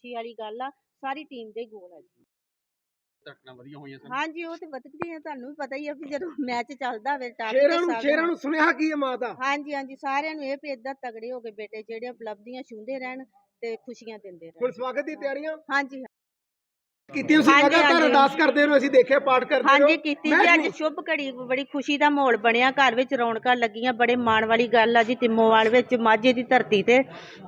ਖੁਸ਼ੀ ਵਾਲੀ ਗੱਲ ਆ ਸਾਰੀ ਟੀਮ ਦੇ ਗੋਲ ਆ ਜੀ। ਧੜਕਣਾਂ ਵਧੀਆ ਹੋਈਆਂ ਸਨ। ਹਾਂਜੀ ਉਹ ਤੇ ਵਧਦੀਆਂ ਤੁਹਾਨੂੰ ਵੀ ਪਤਾ ਹੀ ਆ ਵੀ ਜਦੋਂ ਮੈਚ ਚੱਲਦਾ ਹੋਵੇ ਟੱਪ ਸ਼ੇਰਾਂ ਨੂੰ ਸ਼ੇਰਾਂ ਨੂੰ ਸੁਨੇਹਾ ਕੀ ਹੈ ਮਾਂ ਦਾ ਹਾਂਜੀ ਹਾਂਜੀ ਸਾਰਿਆਂ ਨੂੰ ਇਹ ਵੀ ਏਦਾਂ ਤਗੜੇ ਹੋ ਕੇ ਬੇਟੇ ਜਿਹੜੇ ਉਪਲਬਧੀਆਂ ਛੂੰਹਦੇ ਰਹਿਣ ਤੇ ਖੁਸ਼ੀਆਂ ਦਿੰਦੇ ਰਹਿਣ। ਹੁਣ ਸਵਾਗਤ ਦੀ ਤਿਆਰੀਆਂ? ਹਾਂਜੀ ਕੀਤੀਆਂ ਤੁਸੀਂ? ਹਾਂਜੀ, ਲਗਾਤਾਰ ਹਾਂਜੀ। ਅਰਦਾਸ ਕਰਦੇ ਰਹੋ ਅਸੀਂ ਦੇਖਿਆ ਪਾਠ ਕਰਦੇ ਰਹੋ। ਹਾਂਜੀ ਕੀਤੀ ਜੀ ਅੱਜ ਸ਼ੁਭ ਘੜੀ ਬੜੀ ਖੁਸ਼ੀ ਦਾ ਮਾਹੌਲ ਬਣਿਆ ਘਰ ਵਿੱਚ ਰੌਣਕਾਂ ਲੱਗੀਆਂ ਬੜੇ ਮਾਣ ਵਾਲੀ ਗੱਲ ਆ ਜੀ ਤਿੰਮੋਵਾਲ ਵਿੱਚ ਮਾਝੇ ਦੀ ਧਰਤੀ ਤੇ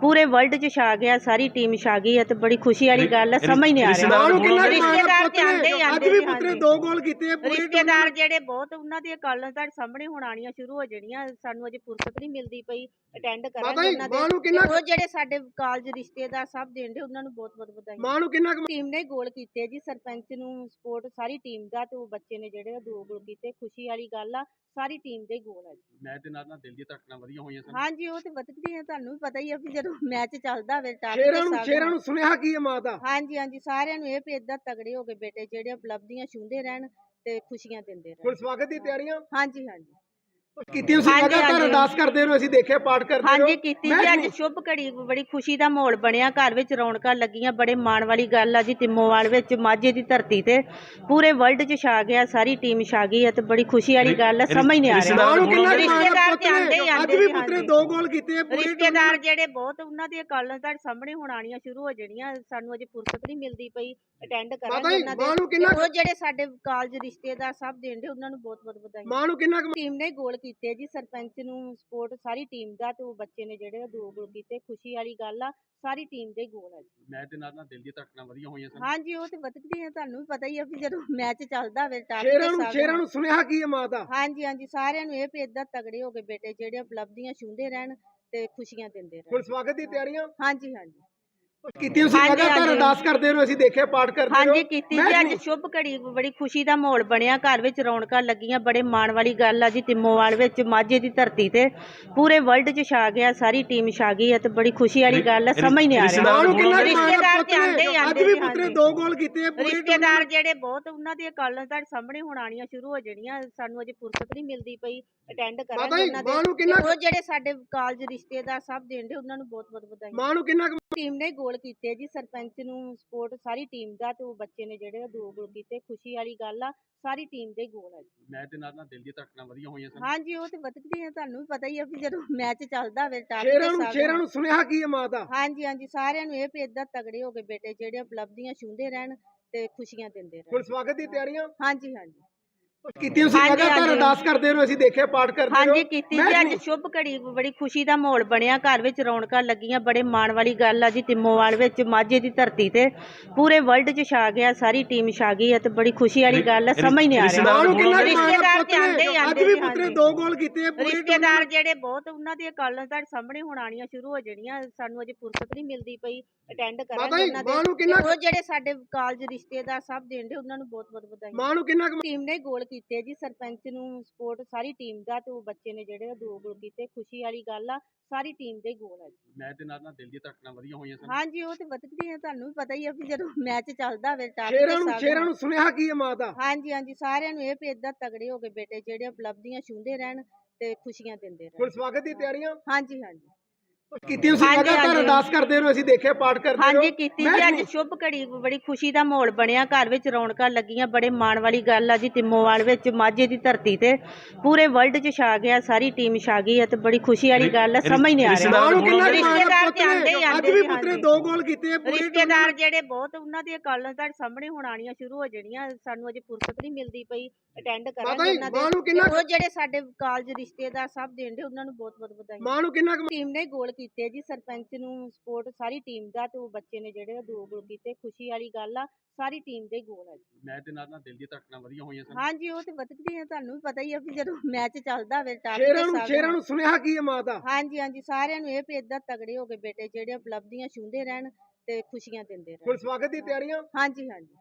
ਪੂਰੇ ਵਰਲਡ 'ਚ ਛਾ ਗਿਆ ਸਾਰੀ ਟੀਮ ਛਾ ਗਈ ਹੈ ਤੇ ਬੜੀ ਖੁਸ਼ੀ ਵਾਲੀ ਗੱਲ ਆ ਸਮਝ ਨਹੀਂ ਆ ਮਾਂ ਨੂੰ ਕਿੰਨਾ ਰਿਹਾ ਕੁ ਮਾਣ ਆ ਰਿਸ਼ਤੇਦਾਰ ਪੁੱਤ ਤੇ ਆਂਦੇ ਹੀ ਨੇ ਅੱਜ ਵੀ ਪੁੱਤਰੇ ਹਾਂਜੀ। ਦੋ ਗੋਲ ਕੀਤੇ ਆ, ਪੂਰੇ ਰਿਸ਼ਤੇਦਾਰ ਜਿਹੜੇ ਬਹੁਤ ਉਹਨਾਂ ਦੀਆਂ ਕਾਲਾਂ ਤੁਹਾਡੇ ਸਾਹਮਣੇ ਹੁਣ ਆਣੀਆਂ ਸ਼ੁਰੂ ਹੋ ਜਾਣੀਆਂ ਸਾਨੂੰ ਅਜੇ ਫੁਰਸਤ ਨਹੀਂ ਮਿਲਦੀ ਪਈ ਅਟੈਂਡ ਮਾਤਾ ਕਰਾਂਗੇ ਜੀ, ਉਹਨਾਂ ਮਾਂ ਨੂੰ ਦੇ ਕਿੰਨਾ ਉਹ ਜਿਹੜੇ ਸਾਡੇ ਕਾਲਜ ਰਿਸ਼ਤੇਦਾਰ ਸਭ ਦੇਣ ਦੇ ਉਹਨਾਂ ਨੂੰ ਬਹੁਤ ਬਹੁਤ ਵਧਾਈਆਂ। ਮਾਂ ਨੂੰ ਕਿੰਨਾ ਕੁ ਟੀਮ ਨੇ ਗੋਲ ਕੀਤੇ ਜੀ ਸਰਪੰਚ ਨੂੰ ਸਪੋਰਟ ਸਾਰੀ ਟੀਮ ਦਾ ਤੇ ਉਹ ਬੱਚੇ ਨੇ ਜਿਹੜੇ ਆ ਦੋ ਗੋਲ ਕੀਤੇ ਖੁਸ਼ੀ ਵਾਲੀ ਗੱਲ ਆ ਸਾਰੀ ਟੀਮ ਦੇ ਗੋਲ ਆ ਜੀ। ਮੈਚ ਦੇ ਨਾਲ ਨਾਲ ਦਿਲ ਦੀਆਂ ਧੜਕਣਾਂ ਵਧੀਆ ਹੋਈਆਂ ਸਨ। ਹਾਂਜੀ ਉਹ ਤੇ ਵਧਦੀਆਂ ਤੁਹਾਨੂੰ ਵੀ ਪਤਾ ਹੀ ਆ ਵੀ ਜਦੋਂ ਮੈਚ ਚੱਲਦਾ ਹੋਵੇ ਟੱਪ ਸ਼ੇਰਾਂ ਨੂੰ ਸ਼ੇਰਾਂ ਨੂੰ ਸੁਨੇਹਾ ਕੀ ਹੈ ਮਾਂ ਦਾ ਹਾਂਜੀ ਹਾਂਜੀ ਸਾਰਿਆਂ ਨੂੰ ਇਹ ਵੀ ਏਦਾਂ ਤਗੜੇ ਹੋ ਕੇ ਬੇਟੇ ਜਿਹੜੇ ਉਪਲਬਧੀਆਂ ਛੂੰਹਦੇ ਰਹਿਣ ਤੇ ਖੁਸ਼ੀਆਂ ਦਿੰਦੇ ਰਹਿਣ। ਹੁਣ ਸਵਾਗਤ ਦੀ ਤਿਆਰੀਆਂ? ਹਾਂਜੀ ਹਾਂਜੀ। ਕੀਤੀਆਂ ਤੁਸੀਂ ਹਾਂਜੀ, ਲਗਾਤਾਰ ਹਾਂਜੀ। ਅਰਦਾਸ ਕਰਦੇ ਰਹੋ ਅਸੀਂ ਦੇਖਿਆ ਪਾਠ ਕਰਦੇ ਰਹੋ ਹਾਂਜੀ ਕੀਤੀ ਜੀ ਅੱਜ ਸ਼ੁਭ ਘੜੀ ਬੜੀ ਖੁਸ਼ੀ ਦਾ ਮਾਹੌਲ ਬਣਿਆ ਘਰ ਵਿੱਚ ਰੌਣਕਾਂ ਲੱਗੀਆਂ ਬੜੇ ਮਾਣ ਵਾਲੀ ਗੱਲ ਆ ਜੀ ਤਿੰਮੋਵਾਲ ਵਿੱਚ ਮਾਝੇ ਦੀ ਧਰਤੀ ਤੇ। ਪੂਰੇ ਵਰਲਡ 'ਚ ਛਾ ਗਿਆ ਸਾਰੀ ਟੀਮ ਛਾ ਗਈ ਹੈ ਤੇ ਬੜੀ ਖੁਸ਼ੀ ਵਾਲੀ ਗੱਲ ਆ ਸਮਝ ਨਹੀਂ ਆ ਮਾਂ ਨੂੰ ਰਿਹਾ ਕਿੰਨਾ ਕੁ ਮਾਣ ਆ ਰਿਸ਼ਤੇਦਾਰ ਪੁੱਤ ਤੇ ਆਂਦੇ ਹੀ ਨੇ ਆਂਦੇ ਅੱਜ ਵੀ ਜੀ, ਹਾਂਜੀ। ਦੋ ਗੋਲ ਕੀਤੇ ਆ, ਪੂਰੇ ਰਿਸ਼ਤੇਦਾਰ ਜਿਹੜੇ ਬਹੁਤ ਉਹਨਾਂ ਦੀਆਂ ਕਾਲਾਂ ਤੁਹਾਡੇ ਸਾਹਮਣੇ ਹੁਣ ਆਣੀਆਂ ਸ਼ੁਰੂ ਹੋ ਜਾਣੀਆਂ ਸਾਨੂੰ ਅਜੇ ਫੁਰਸਤ ਨਹੀਂ ਮਿਲਦੀ ਪਈ ਅਟੈਂਡ ਮਾਤਾ ਕਰਾਂਗੇ ਜੀ, ਉਹਨਾਂ ਮਾਂ ਨੂੰ ਦੇ ਕਿੰਨਾ ਉਹ ਜਿਹੜੇ ਸਾਡੇ ਕਾਲਜ ਰਿਸ਼ਤੇਦਾਰ ਸਭ ਦੇਣ ਦੇ ਉਹਨਾਂ ਨੂੰ ਬਹੁਤ ਬਹੁਤ ਵਧਾਈਆਂ। ਮਾਂ ਨੂੰ ਕਿੰਨਾ ਕੁ ਟੀਮ ਨੇ ਗੋਲ ਕੀਤੇ ਜੀ ਸਰਪੰਚ ਨੂੰ ਸਪੋਰਟ ਸਾਰੀ ਟੀਮ ਦਾ ਤੇ ਉਹ ਬੱਚੇ ਨੇ ਜਿਹੜੇ ਆ ਦੋ ਗੋਲ ਕੀਤੇ ਖੁਸ਼ੀ ਵਾਲੀ ਗੱਲ ਆ ਸਾਰੀ ਟੀਮ ਦੇ ਗੋਲ ਆ ਜੀ। ਮੈਚ ਦੇ ਨਾਲ ਨਾਲ ਦਿਲ ਦੀਆਂ ਧੜਕਣਾਂ ਵਧੀਆ ਹੋਈਆਂ ਸਨ। ਹਾਂਜੀ ਉਹ ਤੇ ਵਧਦੀਆਂ ਤੁਹਾਨੂੰ ਵੀ ਪਤਾ ਹੀ ਆ ਵੀ ਜਦੋਂ ਮੈਚ ਚੱਲਦਾ ਹੋਵੇ ਟੱਪ ਸ਼ੇਰਾਂ ਨੂੰ ਸ਼ੇਰਾਂ ਨੂੰ ਸੁਨੇਹਾ ਕੀ ਹੈ ਮਾਂ ਦਾ? ਹਾਂਜੀ ਹਾਂਜੀ ਸਾਰਿਆਂ ਨੂੰ ਇਹ ਵੀ ਤਗੜੇ ਹੋ ਕੇ ਬੇਟੇ ਜਿਹੜੇ ਉਪਲਬਧੀਆਂ ਛੂੰਹਦੇ ਰਹਿਣ ਤੇ ਖੁਸ਼ੀਆਂ ਦਿੰਦੇ ਰਹਿਣ। ਹੁਣ ਸਵਾਗਤ ਦੀ ਤਿਆਰੀਆਂ? ਹਾਂਜੀ ਹਾਂਜੀ ਕੀਤੀਆਂ ਤੁਸੀਂ ਹਾਂਜੀ। ਅਰਦਾਸ ਕਰਦੇ ਰਹੋ ਅਸੀਂ ਦੇਖਿਆ ਪਾਠ ਕਰਦੇ ਰਹੋ। ਹਾਂਜੀ ਕੀਤੀ ਜੀ ਅੱਜ ਸ਼ੁਭ ਘੜੀ ਬੜੀ ਖੁਸ਼ੀ ਦਾ ਮਾਹੌਲ ਬਣਿਆ ਘਰ ਵਿੱਚ ਰੌਣਕਾਂ ਲੱਗੀਆਂ ਬੜੇ ਮਾਣ ਵਾਲੀ ਗੱਲ ਆ ਜੀ ਤਿੰਮੋਵਾਲ ਵਿੱਚ ਮਾਝੇ ਦੀ ਧਰਤੀ ਤੇ। ਪੂਰੇ ਵਰਲਡ 'ਚ ਛਾ ਗਿਆ ਸਾਰੀ ਟੀਮ ਛਾ ਗਈ ਹੈ ਤੇ ਬੜੀ ਖੁਸ਼ੀ ਵਾਲੀ ਗੱਲ ਆ ਸਮਝ ਨਹੀਂ ਆ ਮਾਂ ਰਿਹਾ। ਰਿਸ਼ਤੇਦਾਰ ਤੇ ਆਂਦੇ ਹੀ ਆਂਦੇ ਅੱਜ ਵੀ ਪੁੱਤਰੇ। ਦੋ ਗੋਲ ਕੀਤੇ ਆ, ਪੂਰੇ ਰਿਸ਼ਤੇਦਾਰ ਜਿਹੜੇ ਬਹੁਤ ਉਹਨਾਂ ਦੀਆਂ ਕਾਲਾਂ ਤੁਹਾਡੇ ਸਾਹਮਣੇ ਹੁਣ ਆਣੀਆਂ ਸ਼ੁਰੂ ਹੋ ਜਾਣੀਆਂ ਸਾਨੂੰ ਅਜੇ ਫੁਰਸਤ ਨਹੀਂ ਮਿਲਦੀ ਪਈ ਅਟੈਂਡ ਕਰਾਂਗੇ ਉਹਨਾਂ ਮਾਂ ਦੇ ਉਹ ਜਿਹੜੇ ਸਾਡੇ ਕਾਲਜ ਰਿਸ਼ਤੇਦਾਰ ਸਭ ਦੇਣ ਦੇ ਉਹਨਾਂ ਨੂੰ ਬਹੁਤ ਬਹੁਤ ਵਧਾਈਆਂ। ਮਾਂ ਨੂੰ ਕਿੰਨਾ ਟੀਮ ਨੇ ਗੋਲ ਕੀਤੇ ਜੀ ਸਰਪੰਚ ਨੂੰ ਸਪੋਰਟ ਸਾਰੀ ਟੀਮ ਦਾ ਤੇ ਉਹ ਬੱਚੇ ਨੇ ਜਿਹੜੇ ਆ ਦੋ ਗੋਲ ਕੀਤੇ ਖੁਸ਼ੀ ਵਾਲੀ ਗੱਲ ਆ ਸਾਰੀ ਟੀਮ ਦੇ ਗੋਲ ਆ ਜੀ। ਮੈਚ ਦੇ ਨਾਲ ਨਾਲ ਦਿਲ ਦੀਆਂ ਧੜਕਣਾਂ ਵਧੀਆ ਹੋਈਆਂ ਸਨ। ਹਾਂਜੀ ਉਹ ਤੇ ਵਧਦੀਆਂ ਤੁਹਾਨੂੰ ਵੀ ਪਤਾ ਹੀ ਆ ਵੀ ਜਦੋਂ ਮੈਚ ਚੱਲਦਾ ਹੋਵੇ ਟੱਪ ਸ਼ੇਰਾਂ ਨੂੰ ਸ਼ੇਰਾਂ ਨੂੰ ਸੁਨੇਹਾ ਕੀ ਹੈ ਮਾਂ ਦਾ? ਹਾਂਜੀ ਹਾਂਜੀ ਸਾਰਿਆਂ ਨੂੰ ਇਹ ਵੀ ਤਗੜੇ ਹੋ ਕੇ ਬੇਟੇ ਜਿਹੜੇ ਉਪਲਬਧੀਆਂ ਛੂੰਹਦੇ ਰਹਿਣ ਤੇ ਖੁਸ਼ੀਆਂ ਦਿੰਦੇ ਰਹਿਣ। ਹੁਣ ਸਵਾਗਤ ਦੀ ਤਿਆਰੀਆਂ? ਹਾਂਜੀ ਹਾਂਜੀ। ਕੀਤੀਆਂ ਤੁਸੀਂ ਹਾਂਜੀ, ਲਗਾਤਾਰ ਹਾਂਜੀ। ਅਰਦਾਸ ਕਰਦੇ ਰਹੋ ਅਸੀਂ ਦੇਖਿਆ ਪਾਠ ਕਰਦੇ ਰਹੋ। ਹਾਂਜੀ ਕੀਤੀ ਜੀ ਅੱਜ ਸ਼ੁਭ ਘੜੀ ਬੜੀ ਖੁਸ਼ੀ ਦਾ ਮਾਹੌਲ ਬਣਿਆ ਘਰ ਵਿੱਚ ਰੌਣਕਾਂ ਲੱਗੀਆਂ ਬੜੇ ਮਾਣ ਵਾਲੀ ਗੱਲ ਆ ਜੀ ਤਿੰਮੋਵਾਲ ਵਿੱਚ ਮਾਝੇ ਦੀ ਧਰਤੀ ਤੇ ਪੂਰੇ ਵਰਲਡ 'ਚ ਛਾ ਗਿਆ ਸਾਰੀ ਟੀਮ ਛਾ ਗਈ ਹੈ ਤੇ ਬੜੀ ਖੁਸ਼ੀ ਵਾਲੀ ਗੱਲ ਆ ਸਮਝ ਨਹੀਂ ਆ ਮਾਂ ਨੂੰ ਰਿਹਾ ਕਿੰਨਾ ਕੁ ਮਾਣ ਆ ਰਿਸ਼ਤੇਦਾਰ ਪੁੱਤ ਤੇ ਆਂਦੇ ਹੀ ਨੇ ਆਂਦੇ ਅੱਜ ਵੀ ਜੀ, ਪੁੱਤਰੇ ਹਾਂਜੀ। ਦੋ ਗੋਲ ਕੀਤੇ ਆ, ਪੂਰੇ ਰਿਸ਼ਤੇਦਾਰ ਜਿਹੜੇ ਬਹੁਤ ਉਹਨਾਂ ਦੀਆਂ ਕਾਲਾਂ ਤੁਹਾਡੇ ਸਾਹਮਣੇ ਹੁਣ ਆਣੀਆਂ ਸ਼ੁਰੂ ਹੋ ਜਾਣੀਆਂ ਸਾਨੂੰ ਅਜੇ ਫੁਰਸਤ ਨਹੀਂ ਮਿਲਦੀ ਪਈ ਅਟੈਂਡ ਮਾਤਾ ਕਰਾਂਗੇ ਜੀ, ਉਹਨਾਂ ਮਾਂ ਨੂੰ ਦੇ ਕਿੰਨਾ ਤੇ ਉਹ ਜਿਹੜੇ ਸਾਡੇ ਕਾਲਜ ਰਿਸ਼ਤੇਦਾਰ ਸਭ ਦੇਣ ਦੇ ਉਹਨਾਂ ਨੂੰ ਬਹੁਤ ਬਹੁਤ ਵਧਾਈਆਂ। ਮਾਂ ਨੂੰ ਕਿੰਨਾ ਕੁ ਟੀਮ ਨੇ ਗੋਲ ਕੀਤੇ ਜੀ ਸਰਪੰਚ ਨੂੰ ਸਪੋਰਟ ਸਾਰੀ ਟੀਮ ਦਾ ਤੇ ਉਹ ਬੱਚੇ ਨੇ ਜਿਹੜੇ ਆ ਦੋ ਗੋਲ ਕੀਤੇ ਖੁਸ਼ੀ ਵਾਲੀ ਗੱਲ ਆ ਸਾਰੀ ਟੀਮ ਦੇ ਗੋਲ ਆ ਜੀ। ਮੈਚ ਦੇ ਨਾਲ ਨਾਲ ਦਿਲ ਦੀਆਂ ਧੜਕਣਾਂ ਵਧੀਆ ਹੋਈਆਂ ਸਨ। ਹਾਂਜੀ ਉਹ ਤੇ ਵਧਦੀਆਂ ਤੁਹਾਨੂੰ ਵੀ ਪਤਾ ਹੀ ਆ ਵੀ ਜਦੋਂ ਮੈਚ ਚੱਲਦਾ ਹੋਵੇ ਟੱਪ ਸ਼ੇਰਾਂ ਨੂੰ ਸ਼ੇਰਾਂ ਨੂੰ ਸੁਨੇਹਾ ਕੀ ਹੈ ਮਾਂ ਦਾ ਹਾਂਜੀ ਹਾਂਜੀ ਸਾਰਿਆਂ ਨੂੰ ਇਹ ਵੀ ਏਦਾਂ ਤਗੜੇ ਹੋ ਕੇ ਬੇਟੇ ਜਿਹੜੇ ਉਪਲਬਧੀਆਂ ਛੂੰਹਦੇ ਰਹਿਣ ਤੇ ਖੁਸ਼ੀਆਂ ਦਿੰਦੇ ਰਹਿਣ। ਹੁਣ ਸਵਾਗਤ ਦੀ ਤਿਆਰੀਆਂ? ਹਾਂਜੀ ਹਾਂਜੀ। ਕੀਤੀਆਂ ਤੁਸੀਂ ਹਾਂਜੀ, ਲਗਾਤਾਰ ਹਾਂਜੀ। ਅਰਦਾਸ ਕਰਦੇ ਰਹੋ ਅਸੀਂ ਦੇਖਿਆ ਪਾਠ ਕਰਦੇ ਰਹੋ। ਹਾਂਜੀ ਕੀਤੀ ਜੀ ਅੱਜ ਸ਼ੁਭ ਘੜੀ ਬੜੀ ਖੁਸ਼ੀ ਦਾ ਮਾਹੌਲ ਬਣਿਆ ਘਰ ਵਿੱਚ ਰੌਣਕਾਂ ਲੱਗੀਆਂ ਬੜੇ ਮਾਣ ਵਾਲੀ ਗੱਲ ਆ ਜੀ ਤਿੰਮੋਵਾਲ ਵਿੱਚ ਮਾਝੇ ਦੀ ਧਰਤੀ ਤੇ। ਪੂਰੇ ਵਰਲਡ 'ਚ ਛਾ ਗਿਆ ਸਾਰੀ ਟੀਮ ਛਾ ਗਈ ਹੈ ਤੇ ਬੜੀ ਖੁਸ਼ੀ ਵਾਲੀ ਗੱਲ ਆ ਸਮਝ ਨਹੀਂ ਆ ਮਾਂ ਨੂੰ ਰਿਹਾ ਕਿੰਨਾ ਕੁ ਮਾਣ ਆ ਰਿਸ਼ਤੇਦਾਰ ਤੇ ਹੀ ਅੱਜ ਵੀ ਜੀ, ਪੁੱਤਰੇ ਹਾਂਜੀ। ਦੋ ਗੋਲ ਕੀਤੇ ਆ, ਪੂਰੇ ਰਿਸ਼ਤੇਦਾਰ ਜਿਹੜੇ ਬਹੁਤ ਉਹਨਾਂ ਦੀਆਂ ਕਾਲਾਂ ਤੁਹਾਡੇ ਸਾਹਮਣੇ ਹੁਣ ਆਣੀਆਂ ਸ਼ੁਰੂ ਹੋ ਜਾਣੀਆਂ ਸਾਨੂੰ ਅਜੇ ਫੁਰਸਤ ਨਹੀਂ ਮਿਲਦੀ ਪਈ ਅਟੈਂਡ ਮਾਤਾ ਕਰਾਂਗੇ ਜੀ, ਉਹਨਾਂ ਮਾਂ ਨੂੰ ਦੇ ਕਿੰਨਾ ਤੇ ਉਹ ਜਿਹੜੇ ਸਾਡੇ ਕਾਲਜ ਰਿਸ਼ਤੇਦਾਰ ਸਭ ਦੇਣ ਦੇ ਉਹਨਾਂ ਨੂੰ ਬਹੁਤ ਬਹੁਤ ਵਧਾਈਆਂ। ਮਾਂ ਨੂੰ ਕਿੰਨਾ ਕੁ ਟੀਮ ਨੇ ਗੋਲ ਕੀਤੇ ਜੀ ਸਰਪੰਚ ਨੂੰ ਸਪੋਰਟ ਸਾਰੀ ਟੀਮ ਦਾ ਤੇ ਉਹ ਬੱਚੇ ਨੇ ਜਿਹੜੇ ਆ ਦੋ ਗੋਲ ਕੀਤੇ ਖੁਸ਼ੀ ਵਾਲੀ ਗੱਲ ਆ ਸਾਰੀ ਟੀਮ ਦੇ ਗੋਲ ਆ ਜੀ। ਮੈਚ ਦੇ ਨਾਲ ਨਾਲ ਦਿਲ ਦੀਆਂ ਧੜਕਣਾਂ ਵਧੀਆ ਹੋਈਆਂ ਸਨ। ਹਾਂਜੀ ਉਹ ਤੇ ਵਧਦੀਆਂ ਤੁਹਾਨੂੰ ਵੀ ਪਤਾ ਹੀ ਆ ਵੀ ਜਦੋਂ ਮੈਚ ਚੱਲਦਾ ਹੋਵੇ ਟੱਪ ਸ਼ੇਰਾਂ ਨੂੰ ਸ਼ੇਰਾਂ ਨੂੰ ਸੁਨੇਹਾ ਕੀ ਹੈ ਮਾਂ ਦਾ ਹਾਂਜੀ ਹਾਂਜੀ ਸਾਰਿਆਂ ਨੂੰ ਇਹ ਵੀ ਏਦਾਂ ਤਗੜੇ ਹੋ ਕੇ ਬੇਟੇ ਜਿਹੜੇ ਉਪਲਬਧੀਆਂ ਛੂੰਹਦੇ ਰਹਿਣ ਤੇ ਖੁਸ਼ੀਆਂ ਦਿੰਦੇ ਰਹਿਣ। ਹੁਣ ਸਵਾਗਤ ਦੀ ਤਿਆਰੀਆਂ? ਹਾਂਜੀ ਹਾਂਜੀ।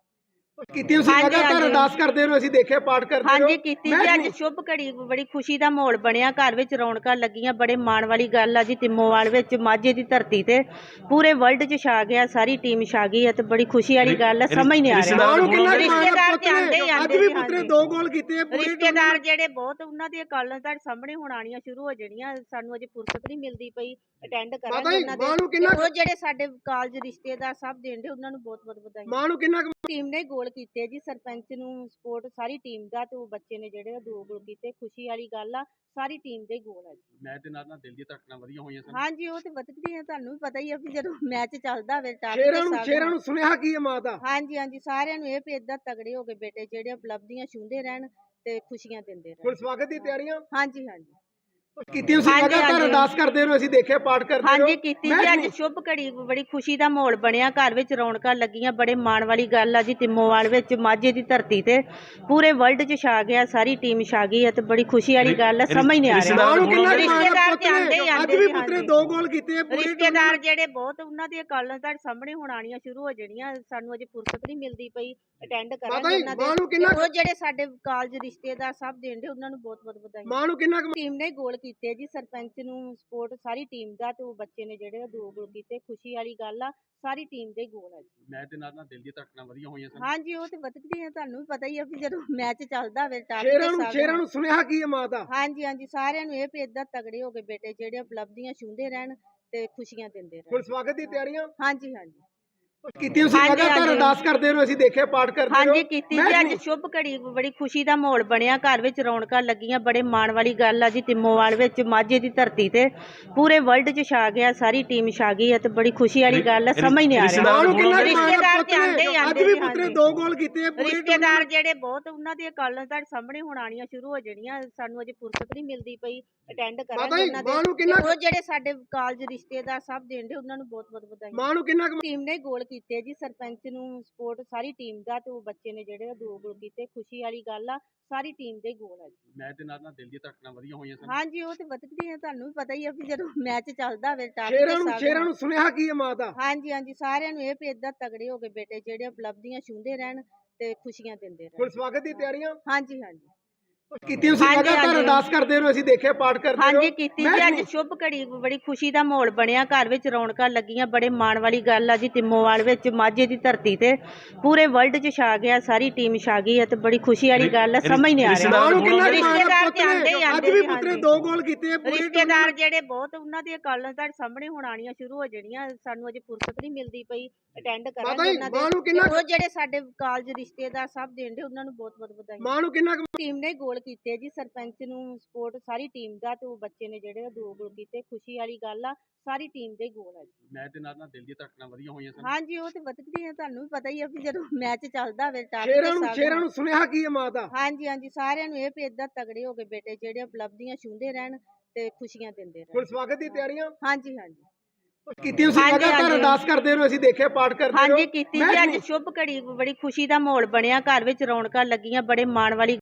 ਕੀਤੀ ਤੁਸੀਂ ਹਾਂਜੀ, ਲਗਾਤਾਰ ਹਾਂਜੀ। ਅਰਦਾਸ ਕਰਦੇ ਰਹੋ ਅਸੀਂ ਦੇਖਿਆ ਪਾਠ ਕਰਦੇ ਰਹੋ। ਹਾਂਜੀ ਕੀਤੀ ਜੀ ਅੱਜ ਸ਼ੁਭ ਘੜੀ ਬੜੀ ਖੁਸ਼ੀ ਦਾ ਮਾਹੌਲ ਬਣਿਆ ਘਰ ਵਿੱਚ ਰੌਣਕਾਂ ਲੱਗੀਆਂ ਬੜੇ ਮਾਣ ਵਾਲੀ ਗੱਲ ਆ ਜੀ ਤਿੰਮੋਵਾਲ ਵਿੱਚ ਮਾਝੇ ਦੀ ਧਰਤੀ ਤੇ ਪੂਰੇ ਵਰਲਡ 'ਚ ਛਾ ਗਿਆ ਸਾਰੀ ਟੀਮ ਛਾ ਗਈ ਹੈ ਤੇ ਬੜੀ ਖੁਸ਼ੀ ਵਾਲੀ ਗੱਲ ਆ ਸਮਝ ਨਹੀਂ ਆ ਮਾਂ ਨੂੰ ਕਿੰਨਾ ਰਿਹਾ ਰਿਸ਼ਤੇਦਾਰ ਪੁੱਤ ਤੇ ਆਂਦੇ ਹੀ ਨੇ ਅੱਜ ਆਂਦੇ ਵੀ ਪੁੱਤਰੇ ਹਾਂਜੀ। ਦੋ ਗੋਲ ਕੀਤੇ ਆ ਪੂਰੇ ਰਿਸ਼ਤੇਦਾਰ ਜਿਹੜੇ ਬਹੁਤ ਉਹਨਾਂ ਦੀਆਂ ਕਾਲਾਂ ਤੁਹਾਡੇ ਸਾਹਮਣੇ ਹੁਣ ਆਣੀਆਂ ਸ਼ੁਰੂ ਹੋ ਜਾਣੀਆਂ ਸਾਨੂੰ ਅਜੇ ਫੁਰਸਤ ਨਹੀਂ ਮਿਲਦੀ ਪਈ ਅਟੈਂਡ ਮਾਤਾ ਕਰਾਂਗੇ ਜੀ, ਉਹਨਾਂ ਮਾਂ ਨੂੰ ਦੇ ਕਿੰਨਾ ਉਹ ਜਿਹੜੇ ਸਾਡੇ ਕਾਲਜ ਰਿਸ਼ਤੇਦਾਰ ਸਭ ਦੇਣ ਦੇ ਉਹਨਾਂ ਨੂੰ ਬਹੁਤ ਬਹੁਤ ਵਧਾਈਆਂ। ਮਾਂ ਨੂੰ ਕਿੰਨਾ ਕੁ ਟੀਮ ਨੇ ਗੋਲ ਕੀਤੇ ਜੀ ਸਰਪੰਚ ਨੂੰ ਸਪੋਰਟ ਸਾਰੀ ਟੀਮ ਦਾ ਤੇ ਉਹ ਬੱਚੇ ਨੇ ਜਿਹੜੇ ਆ ਦੋ ਗੋਲ ਕੀਤੇ ਖੁਸ਼ੀ ਵਾਲੀ ਗੱਲ ਆ ਸਾਰੀ ਟੀਮ ਦੇ ਗੋਲ ਆ ਜੀ। ਮੈਚ ਦੇ ਨਾਲ ਨਾਲ ਦਿਲ ਦੀਆਂ ਧੜਕਣਾਂ ਵਧੀਆ ਹੋਈਆਂ ਸਨ। ਹਾਂਜੀ ਉਹ ਤੇ ਵਧਦੀ ਆ ਤੁਹਾਨੂੰ ਵੀ ਪਤਾ ਹੀ ਆ ਵੀ ਜਦੋਂ ਮੈਚ ਚੱਲਦਾ ਹੋਵੇ ਟਾਪ ਸ਼ੇਰਾਂ ਨੂੰ ਸ਼ੇਰਾਂ ਨੂੰ ਸੁਨੇਹਾ ਕੀ ਹੈ ਮਾਂ ਦਾ ਹਾਂਜੀ ਹਾਂਜੀ ਸਾਰਿਆਂ ਨੂੰ ਇਹ ਵੀ ਤਗੜੇ ਹੋ ਕੇ ਬੇਟੇ ਜਿਹੜੇ ਉਪਲਬਧੀਆਂ ਛੂੰਹਦੇ ਰਹਿਣ ਤੇ ਖੁਸ਼ੀਆਂ ਦਿੰਦੇ ਰਹਿਣ। ਹੁਣ ਸਵਾਗਤ ਦੀ ਤਿਆਰੀਆਂ? ਹਾਂਜੀ ਹਾਂਜੀ। ਕੀਤੀ ਤੁਸੀਂ ਹਾਂਜੀ, ਲਗਾਤਾਰ ਹਾਂਜੀ। ਅਰਦਾਸ ਕਰਦੇ ਰਹੋ ਅਸੀਂ ਦੇਖਿਆ ਪਾਠ ਕਰਦੇ ਰਹੋ। ਹਾਂਜੀ ਕੀਤੀ ਜੀ ਅੱਜ ਸ਼ੁਭ ਘੜੀ ਬੜੀ ਖੁਸ਼ੀ ਦਾ ਮਾਹੌਲ ਬਣਿਆ। ਘਰ ਵਿੱਚ ਰੌਣਕਾਂ ਲੱਗੀਆਂ ਬੜੇ ਮਾਣ ਵਾਲੀ ਗੱਲ ਆ ਜੀ ਤਿੰਮੋਵਾਲ ਵਿੱਚ ਮਾਝੇ ਦੀ ਧਰਤੀ ਤੇ। ਪੂਰੇ ਵਰਲਡ 'ਚ ਛਾ ਗਿਆ ਸਾਰੀ ਟੀਮ ਛਾ ਗਈ ਹੈ ਤੇ ਬੜੀ ਖੁਸ਼ੀ ਵਾਲੀ ਗੱਲ ਆ ਸਮਝ ਨਹੀਂ ਆ ਮਾਂ ਨੂੰ ਕਿੰਨਾ ਰਿਹਾ ਰਿਸ਼ਤੇਦਾਰ ਤੇ ਆਂਦੇ ਹੀ ਅੱਜ ਆਂਦੇ ਵੀ ਜੀ, ਪੁੱਤਰੇ ਹਾਂਜੀ। ਦੋ ਗੋਲ ਕੀਤੇ ਆ ਪੂਰੇ ਰਿਸ਼ਤੇਦਾਰ ਜਿਹੜੇ ਬਹੁਤ ਉਹਨਾਂ ਦੀਆਂ ਕਾਲਾਂ ਤੁਹਾਡੇ ਸਾਹਮਣੇ ਹੁਣ ਆਣੀਆਂ ਸ਼ੁਰੂ ਹੋ ਜਾਣੀਆਂ। ਸਾਨੂੰ ਅਜੇ ਫੁਰਸਤ ਨਹੀਂ ਮਿਲਦੀ ਪਈ ਅਟੈਂਡ ਕਰਾਂਗੇ ਜੀ, ਉਹਨਾਂ ਮਾਂ ਨੂੰ ਦੇ ਕਿੰਨਾ ਉਹ ਜਿਹੜੇ ਸਾਡੇ ਕਾਲਜ ਰਿਸ਼ਤੇਦਾਰ ਸਭ ਦੇਣ ਦੇ ਉਹਨਾਂ ਨੂੰ ਬਹੁਤ ਬਹੁਤ ਵਧਾਈਆਂ। ਮਾਂ ਨੂੰ ਕਿੰਨਾ ਕੁ ਟੀਮ ਨੇ ਗੋਲ ਕੀਤੇ ਜੀ ਸਰਪੰਚ ਨੂੰ ਸਪੋਰਟ ਸਾਰੀ ਟੀਮ ਦਾ ਤੇ ਉਹ ਬੱਚੇ ਨੇ ਜਿਹੜੇ ਆ ਦੋ ਗੋਲ ਕੀਤੇ ਖੁਸ਼ੀ ਵਾਲੀ ਗੱਲ ਆ ਸਾਰੀ ਟੀਮ ਦੇ ਗੋਲ ਆ ਜੀ। ਮੈਚ ਦੇ ਨਾਲ ਨਾਲ ਦਿਲ ਦੀਆਂ ਧੜਕਣਾਂ ਵਧੀਆ ਹੋਈਆਂ ਸਨ। ਹਾਂਜੀ ਉਹ ਤੇ ਵਧਦੀ ਆ ਤੁਹਾਨੂੰ ਵੀ ਪਤਾ ਹੀ ਆ ਵੀ ਜਦੋਂ ਮੈਚ ਚੱਲਦਾ ਹੋਵੇ ਟਾਪ ਸ਼ੇਰਾਂ ਨੂੰ ਸ਼ੇਰਾਂ ਨੂੰ ਸੁਨੇਹਾ ਕੀ ਹੈ ਮਾਂ ਦਾ? ਹਾਂਜੀ ਹਾਂਜੀ ਸਾਰਿਆਂ ਨੂੰ ਇਹ ਵੀ ਏਦਾਂ ਤਗੜੇ ਹੋ ਕੇ ਬੇਟੇ ਜਿਹੜੇ ਉਪਲਬਧੀਆਂ ਛੂੰਹਦੇ ਰਹਿਣ ਤੇ ਖੁਸ਼ੀਆਂ ਦਿੰਦੇ ਰਹਿਣ। ਹੁਣ ਸਵਾਗਤ ਦੀ ਤਿਆਰੀਆਂ? ਹਾਂਜੀ ਹਾਂਜੀ। ਕੀਤੀ ਤੁਸੀਂ? ਹਾਂਜੀ, ਲਗਾਤਾਰ ਹਾਂਜੀ। ਅਰਦਾਸ ਕਰਦੇ ਰਹੋ ਅਸੀਂ ਦੇਖਿਆ ਪਾਠ ਕਰਦੇ ਰਹੋ। ਹਾਂਜੀ ਕੀਤੀ ਜੀ ਅੱਜ ਸ਼ੁਭ ਘੜੀ ਬੜੀ ਖੁਸ਼ੀ ਦਾ ਮਾਹੌਲ ਬਣਿਆ। ਘਰ ਵਿੱਚ ਰੌਣਕਾਂ ਲੱਗੀਆਂ ਬੜੇ ਮਾਣ ਵਾਲੀ ਗੱਲ ਆ ਜੀ ਤਿੰਮੋਵਾਲ ਵਿੱਚ ਮਾਝੇ ਦੀ ਧਰਤੀ ਤੇ। ਪੂਰੇ ਵਰਲਡ 'ਚ ਛਾ ਗਿਆ ਸਾਰੀ ਟੀਮ ਛਾ ਗਈ ਹੈ ਤੇ ਬੜੀ ਖੁਸ਼ੀ ਵਾਲੀ ਗੱਲ ਆ ਸਮਝ ਨਹੀਂ ਆ ਮਾਂ ਨੂੰ ਕਿੰਨਾ ਰਿਹਾ ਰਿਸ਼ਤੇਦਾਰ ਤੇ ਆਂਦੇ ਹੀ ਆਂਦੇ ਅੱਜ ਵੀ ਪੁੱਤਰੇ। ਦੋ ਗੋਲ ਕੀਤੇ ਆ ਪੂਰੇ ਰਿਸ਼ਤੇਦਾਰ ਜਿਹੜੇ ਬਹੁਤ ਉਹਨਾਂ ਦੀਆਂ ਕਾਲਾਂ ਤੁਹਾਡੇ ਸਾਹਮਣੇ ਹੁਣ ਆਣੀਆਂ ਸ਼ੁਰੂ ਹੋ ਜਾਣੀਆਂ ਸਾਨੂੰ ਅਜੇ ਫੁਰਸਤ ਨਹੀਂ ਮਿਲਦੀ ਪਈ ਅਟੈਂਡ ਮਾਤਾ ਕਰਾਂਗੇ ਜੀ, ਉਹਨਾਂ ਮਾਂ ਨੂੰ ਦੇ ਕਿੰਨਾ ਉਹ ਜਿਹੜੇ ਸਾਡੇ ਕਾਲਜ ਰਿਸ਼ਤੇਦਾਰ ਸਭ ਦੇਣ ਦੇ ਉਹਨਾਂ ਨੂੰ ਬਹੁਤ ਬਹੁਤ ਵਧਾਈਆਂ। ਮਾਂ ਨੂੰ ਕਿੰਨਾ ਕੁ ਟੀਮ ਨੇ ਗੋਲ ਕੀਤੇ ਜੀ ਸਰਪੰਚ ਨੂੰ ਸਪੋਰਟ ਸਾਰੀ ਟੀਮ ਦਾ ਤੇ ਉਹ ਬੱਚੇ ਨੇ ਜਿਹੜੇ ਦੋ ਗੋਲ ਕੀਤੇ ਖੁਸ਼ੀ ਵਾਲੀ ਗੱਲ ਆ ਸਾਰੀ ਟੀਮ ਦੇ ਗੋਲ ਆ ਜੀ। ਮੈਚ ਦੇ ਨਾਲ ਨਾਲ ਦਿਲ ਦੀਆਂ ਧੜਕਣਾਂ ਵਧੀਆ ਹੋਈਆਂ ਸਨ। ਹਾਂਜੀ ਉਹ ਤੇ ਵਧਦੀ ਆ ਤੁਹਾਨੂੰ ਵੀ ਪਤਾ ਹੀ ਆ ਵੀ ਜਦੋਂ ਮੈਚ ਚੱਲਦਾ ਹੋਵੇ ਟਾਪ ਸ਼ੇਰਾਂ ਨੂੰ ਸ਼ੇਰਾਂ ਨੂੰ ਸੁਨੇਹਾ ਕੀ ਹੈ ਮਾਂ ਦਾ? ਹਾਂਜੀ ਹਾਂਜੀ ਸਾਰਿਆਂ ਨੂੰ ਇਹ ਵੀ ਏਦਾਂ ਤਗੜੇ ਹੋ ਕੇ ਬੇਟੇ ਜਿਹੜੇ ਉਪਲਬਧੀਆਂ ਛੂੰਹਦੇ ਰਹਿਣ ਤੇ ਖੁਸ਼ੀਆਂ ਦਿੰਦੇ ਰਹਿਣ। ਹੁਣ ਸਵਾਗਤ ਦੀ ਤਿਆਰੀਆਂ? ਹਾਂਜੀ ਹਾਂਜੀ। ਕੀਤੀ ਤੁਸੀਂ? ਹਾਂਜੀ, ਲਗਾਤਾਰ ਹਾਂਜੀ। ਅਰਦਾਸ ਕਰਦੇ ਰਹੋ ਅਸੀਂ ਦੇਖਿਆ ਪਾਠ ਕਰਦੇ ਰਹੋ। ਹਾਂਜੀ ਕੀਤੀ ਜੀ ਅੱਜ ਸ਼ੁਭ ਘੜੀ ਬੜੀ ਖੁਸ਼ੀ ਦਾ ਮਾਹੌਲ ਬਣਿਆ। ਘਰ ਵਿੱਚ ਰੌਣਕਾਂ ਲੱਗੀਆਂ ਬੜੇ ਮਾਣ ਵਾਲੀ ਗੱਲ ਆ ਜੀ ਤਿੰਮੋਵਾਲ ਵਿੱਚ ਮਾਝੇ ਦੀ ਧਰਤੀ ਤੇ। ਪੂਰੇ ਵਰਲਡ 'ਚ ਛਾ ਗਿਆ ਸਾਰੀ ਟੀਮ ਛਾ ਗਈ ਹੈ ਤੇ ਬੜੀ ਖੁਸ਼ੀ ਵਾਲੀ ਗੱਲ ਆ ਸਮਝ ਨਹੀਂ ਆ ਮਾਂ ਨੂੰ ਕਿੰਨਾ ਰਿਹਾ ਰਿਸ਼ਤੇਦਾਰ ਤੇ ਆਂਦੇ ਹੀ ਅੱਜ ਆਂਦੇ ਵੀ ਪੁੱਤਰੇ। ਦੋ ਗੋਲ ਕੀਤੇ ਆ ਪੂਰੇ ਰਿਸ਼ਤੇਦਾਰ ਜਿਹੜੇ ਬਹੁਤ ਉਹਨਾਂ ਦੀਆਂ ਕਾਲਾਂ ਤੁਹਾਡੇ ਸਾਹਮਣੇ ਹੁਣ ਆਣੀਆਂ ਸ਼ੁਰੂ ਹੋ ਜਾਣੀਆਂ ਸਾਨੂੰ ਅਜੇ ਫੁਰਸਤ ਨਹੀਂ ਮਿਲਦੀ ਪਈ ਅਟੈਂਡ ਮਾਤਾ ਕਰਾਂਗੇ ਜੀ, ਉਹਨਾਂ ਮਾਂ ਨੂੰ ਦੇ ਕਿੰਨਾ ਉਹ ਜਿਹੜੇ ਸਾਡੇ ਕਾਲਜ ਰਿਸ਼ਤੇਦਾਰ ਸਭ ਦੇਣ ਦੇ ਉਹਨਾਂ ਨੂੰ ਬਹੁਤ ਬਹੁਤ ਵਧਾਈਆਂ। ਮਾਂ ਨੂੰ ਕਿੰਨਾ ਕੁ ਟੀਮ ਨੇ ਗੋਲ ਕੀਤੇ ਜੀ ਸਰਪੰਚ ਨੂੰ ਸਪੋਰਟ ਸਾਰੀ ਟੀਮ ਦਾ ਤੇ ਉਹ ਬੱਚੇ ਨੇ ਜਿਹੜੇ ਆ ਦੋ ਗੋਲ ਕੀਤੇ ਖੁਸ਼ੀ ਵਾਲੀ ਗੱਲ ਆ ਸਾਰੀ ਟੀਮ ਦੇ ਗੋਲ ਆ ਜੀ। ਮੈਚ ਦੇ ਨਾਲ ਨਾਲ ਦਿਲ ਦੀਆਂ ਧੜਕਣਾਂ ਵਧੀਆ ਹੋਈਆਂ ਸਨ। ਹਾਂਜੀ ਉਹ ਤੇ ਵਧਦੀ ਆ ਤੁਹਾਨੂੰ ਵੀ ਪਤਾ ਹੀ ਆ ਵੀ ਜਦੋਂ ਮੈਚ ਚੱਲਦਾ ਹੋਵੇ ਟਾਪ ਸ਼ੇਰਾਂ ਨੂੰ ਸ਼ੇਰਾਂ ਨੂੰ ਸੁਨੇਹਾ ਕੀ ਹੈ ਮਾਂ ਦਾ? ਹਾਂਜੀ ਹਾਂਜੀ ਸਾਰਿਆਂ ਨੂੰ ਇਹ ਵੀ ਤਗੜੇ ਹੋ ਕੇ ਬੇਟੇ ਜਿਹੜੇ ਉਪਲਬਧੀਆਂ ਛੂੰਹਦੇ ਰਹਿਣ ਤੇ ਖੁਸ਼ੀਆਂ ਦਿੰਦੇ ਰਹਿਣ। ਹੁਣ ਸਵਾਗਤ ਦੀ ਤਿਆਰੀਆਂ? ਹਾਂਜੀ ਹਾਂਜੀ। ਕੀਤੀ ਤੁਸੀਂ ਹਾਂਜੀ, ਲਗਾਤਾਰ ਹਾਂਜੀ। ਅਰਦਾਸ ਕਰਦੇ ਰਹੋ ਅਸੀਂ ਦੇਖਿਆ ਪਾਠ ਕਰਦੇ ਰਹੋ। ਹਾਂਜੀ ਕੀਤੀ ਜੀ ਅੱਜ ਸ਼ੁਭ ਘੜੀ ਬੜੀ ਖੁਸ਼ੀ ਦਾ ਮਾਹੌਲ ਬਣਿਆ ਘਰ ਵਿੱਚ ਰੌਣਕਾਂ ਲੱਗੀਆਂ ਬੜੇ ਮਾਣ ਵਾਲੀ